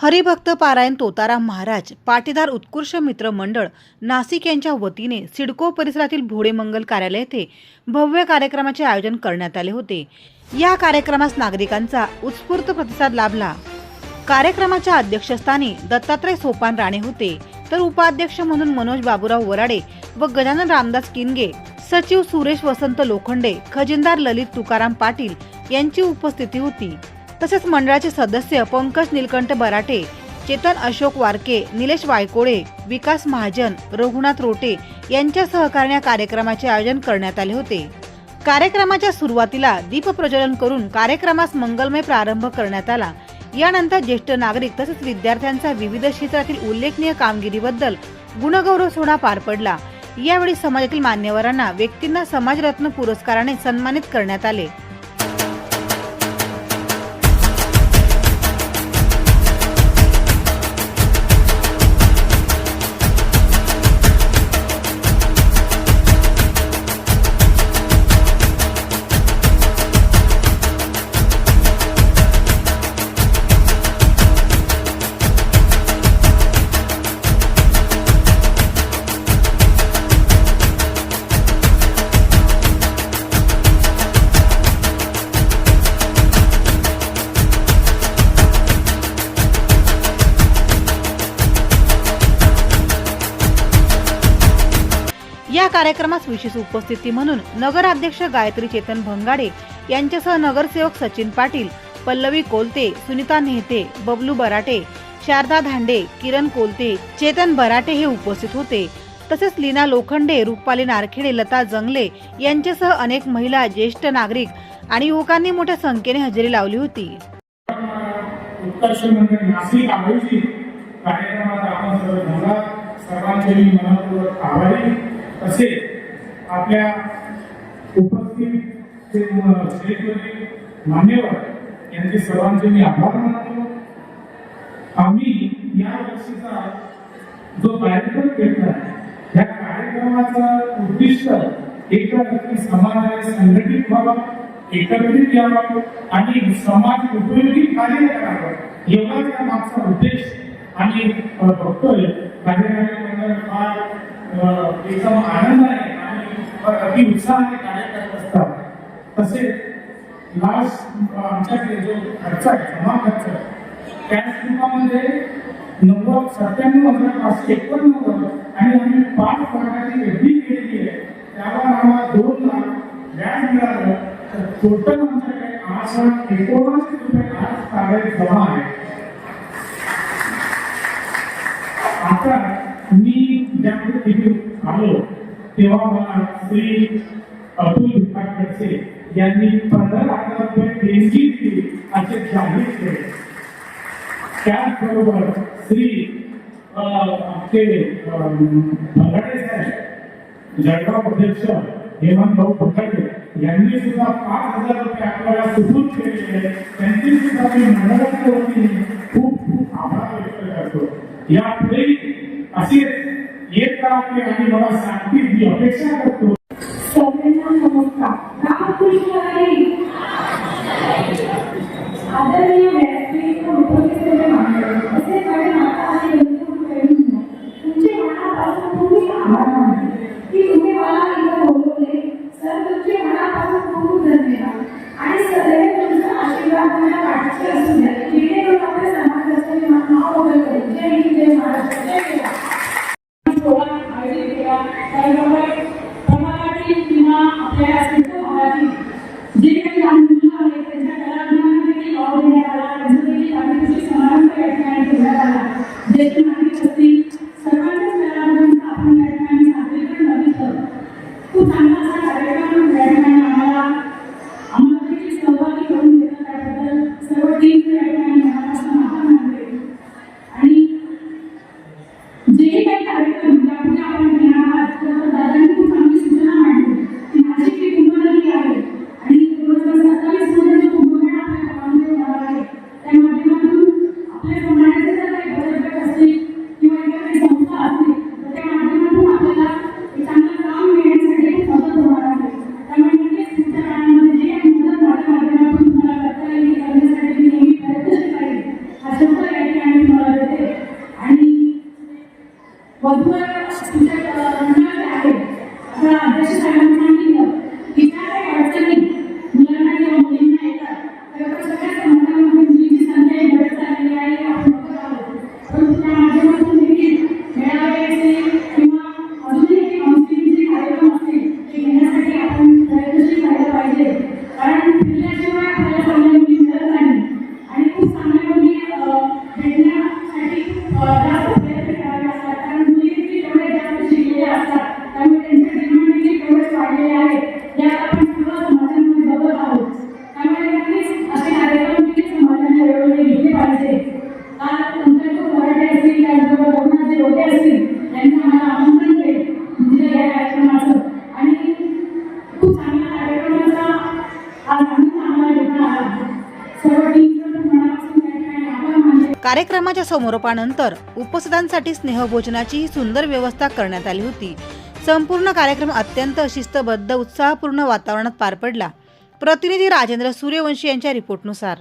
हरिभक्त पारायण तोताराम महाराज पाटीदार उत्कृष्ट मित्र मंडळ नाशिक यांच्या वतीने सिडको परिसरातील भोडेमंगल कार्यालय येथे भव्य कार्यक्रमाचे आयोजन करण्यात आले होते. या कार्यक्रमास नागरिकांचा उत्स्फूर्त प्रतिसाद लाभला. कार्यक्रमाच्या अध्यक्षस्थानी दत्तात्रय सोपान राणे होते. तर उपाध्यक्ष म्हणून मनोज बाबूराव वराडे व गजानन रामदास किनगे सचिव सुरेश वसंत लोखंडे खजिनदार ललित तुकाराम पाटील यांची उपस्थिती होती. तसेच मंडळाचे सदस्य पंकज निलकंठ बराटे चेतन अशोक वारके निलेश वायकोळे विकास महाजन रघुनाथ रोटे यांच्या सहकार्याने कार्यक्रमाचे आयोजन करण्यात आले होते. कार्यक्रमाच्या सुरुवातीला दीप प्रज्वलन करून कार्यक्रमास मंगलमय प्रारंभ करण्यात आला. यानंतर ज्येष्ठ नागरिक तसेच विद्यार्थ्यांचा विविध क्षेत्रातील उल्लेखनीय कामगिरीबद्दल गुणगौरव सोहळा पार पडला. यावेळी समाजातील मान्यवरांना व्यक्तींना समाजरत्न पुरस्काराने सन्मानित करण्यात आले. कार्यक्रमास विशेष उपस्थिती म्हणून नगराध्यक्ष गायत्री चेतन भंगाडे यांच्यासह नगरसेवक सचिन पाटील पल्लवी कोलते सुनीता नेहते बबलू बराटे शारदा धांडे किरण कोलते चेतन बराटे हे उपस्थित होते. तसेच लीना लोखंडे रुपाली नारखेडे लता जंगले यांच्यासह अनेक महिला ज्येष्ठ नागरिक आणि युवकांनी मोठ्या संख्येने हजेरी लावली होती. उत्कर्ष म्हणजे नाशिक कार्यक्रमात आपण सर्व सर्वांचे मनपूर्वक आभारी. तसेच आपल्या उपस्थित मान्यवर यांचे सर्वांचे मी आभार मानतो. आम्ही या वर्षीचा जो कार्यक्रम घेतला या कार्यक्रमाचं उद्दिष्ट एकत्र की समाजाने संघटित व्हावा एकत्रित यावं आणि समाज उपयोगी कार्य करावं एवढाच त्या मागचा उद्देश. आणि बघतोय कार्यक्रम मंडळ फार अ, एकदम आनंदाने आणि अति उत्साहाने कार्य करत असतात. तसेच लास्ट आमच्याकडे जो खर्च आहे जमा खर्च त्याच रूपामध्ये नव्वद सत्त्याण्णव हजार पाचशे एकोणनव्वद आणि आम्ही पाच लाखाची एफडी केलेली आहे. त्यावर आम्हाला दोन लाख व्याज मिळालं. तर टोटल आमच्याकडे आठ लाख एकोणऐंशी रुपये आज ताब्यात जमा आहे. आता मी विद्यापीठ तिथे आलो तेव्हा मला श्री अतुल भिकाकडचे यांनी पंधरा लाख रुपये देणगी दिली असे जाहीर केले. त्याचबरोबर श्री अ, आमचे साहेब जळगाव अध्यक्ष हेमंत भाऊ भंगाडे यांनी सुद्धा पाच हजार रुपये आपल्याला सुपूर्द केलेले त्यांची सुद्धा मी येत राहते मला शांती ही अपेक्षा करतो सगळ्यांना नमस्कार रामकृष्ण हरी आदरणीय व्यासपीठ उपस्थित मान्यवर असे माझे माता आणि बंधू बहिणींनो, तुमचे मनापासून खूप आभार मानते की तुम्ही मला इथं बोलवले सर तुमचे मनापासून खूप धन्यवाद आणि सदैव तुमचा आशीर्वाद मला पाठीशी असू द्या. जेणेकरून आपल्या समाजाचे नाव वगैरे जय हिंद जय महाराष्ट्र. कार्यक्रमाच्या समारोपानंतर उपस्थितांसाठी स्नेहभोजनाची ही सुंदर व्यवस्था करण्यात आली होती. संपूर्ण कार्यक्रम अत्यंत शिस्तबद्ध उत्साहपूर्ण वातावरणात पार पडला. प्रतिनिधी राजेंद्र सूर्यवंशी यांच्या रिपोर्टनुसार.